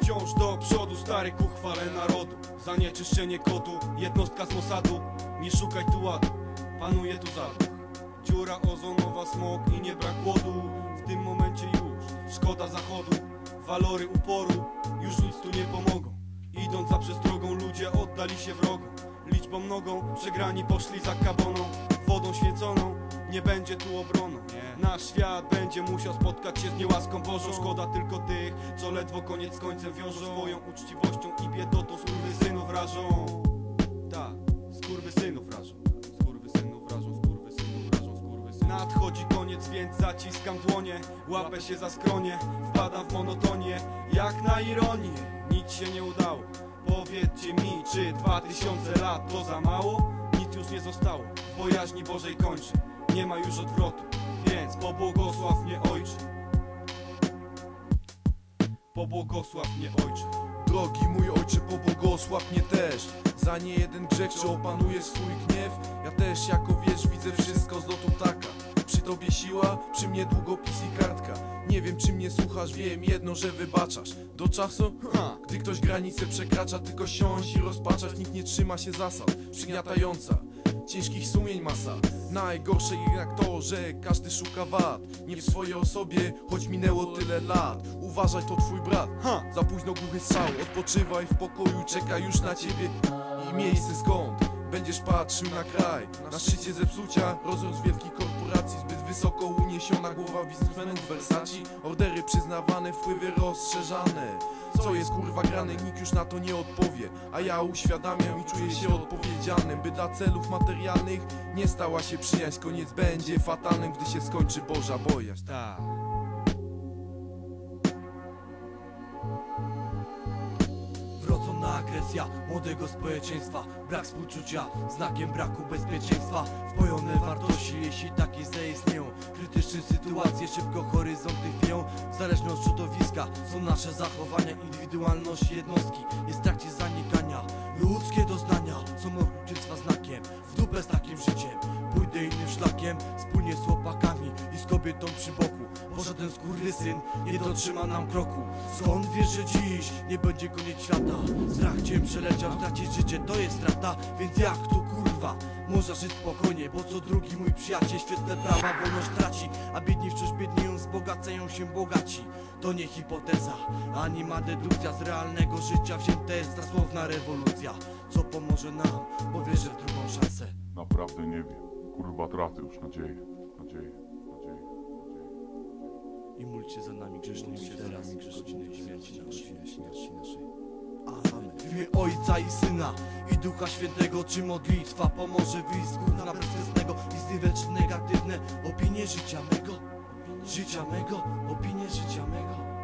Wciąż do przodu, stary ku chwale narodu. Zanieczyszczenie kodu, jednostka z Mossadu. Nie szukaj tu ładu, panuje tu zaduch Dziura ozonowa, smog i nie brak głodu. W tym momencie już szkoda zachodu. Walory uporu już nic tu nie pomogą. Idąc za przestrogą ludzie oddali się wrogom. Liczbą mnogą przegrani poszli za kaboną. Wodą święconą nie będzie tu obroną nie. Nasz świat będzie musiał spotkać się z niełaską Bożą. Szkoda tylko tych, co ledwo koniec z końcem wiążą. Swoją uczciwością i biedotą skurwysynów rażą. Tak, skurwysynów rażą. Skurwysynów rażą, skurwysynów rażą, skurwysynów Nadchodzi koniec, więc zaciskam dłonie. Łapę się za skronie, wpadam w monotonię. Jak na ironię, nic się nie udało. Powiedzcie mi, czy dwa tysiące lat to za mało? Nic już nie zostało, w bojaźni Bożej kończy Nie ma już odwrotu, więc pobłogosław mnie Ojcze. Pobłogosław mnie Ojcze. Drogi mój ojcze, pobłogosław mnie też. Za nie jeden grzech, czy opanuje swój gniew. Ja też jako wiesz widzę wszystko z lotu ptaka. Przy tobie siła, przy mnie długopis i kartka. Nie wiem czy mnie słuchasz, wiem jedno, że wybaczasz. Do czasu, Ha. gdy ktoś granicę przekracza Tylko siąść i rozpaczać, nikt nie trzyma się zasad Przygniatająca Ciężkich sumień masa. Najgorsze jednak to, że każdy szuka wad. Nie w swojej osobie, choć minęło tyle lat. Uważaj, to twój brat. Ha. Za późno głuchy strzał. Odpoczywaj w pokoju, czeka już na ciebie. I miejsce skąd Będziesz patrzył na kraj Na szczycie zepsucia Rozrost wielkich korporacji Zbyt wysoko uniesiona głowa biznesmenów Versace. Ordery przyznawane, wpływy rozszerzane. Co jest kurwa grane, nikt już na to nie odpowie. A ja uświadamiam i czuję się odpowiedzialnym By dla celów materialnych nie stała się przyjaźń. Koniec będzie fatalnym, gdy się skończy Boża bojaźń Agresja młodego społeczeństwa. Brak współczucia, znakiem braku bezpieczeństwa. Wpojone wartości, jeśli takie zaistnieją. Krytyczne sytuacje, szybko horyzonty chwieją. Zależne od środowiska są nasze zachowania Indywidualność jednostki jest w trakcie zanikania. Ludzkie doznania są okrucieństwa znakiem. W dupę z takim życiem. Pójdę innym szlakiem Wspólnie z chłopakami i z kobietą przy boku Bo żaden skurwysyn nie dotrzyma nam kroku. Skąd wiesz, że dziś nie będzie koniec świata? Strach cię przeleciał, stracić życie to jest strata. Więc jak tu kurwa można żyć spokojnie? Bo co drugi mój przyjaciel świetle prawa wolność traci. A biedni wciąż biednieją, wzbogacają się bogaci. To nie hipoteza, ani ma dedukcja Z realnego życia wzięta jest ta słowna rewolucja. Co pomoże nam, bo wierzę w drugą szansę. Naprawdę nie wiem. Kurwa, tracę już nadzieję, nadzieję. I módlcie za nami grzesznymi teraz i godziny śmierci naszej. śmierci naszej Amen. W imię Ojca i Syna i Ducha Świętego Czy modlitwa pomoże wyjść z gówna bezkresnego I zniweczyć negatywne opinie życia mego Życia mego, opinie życia mego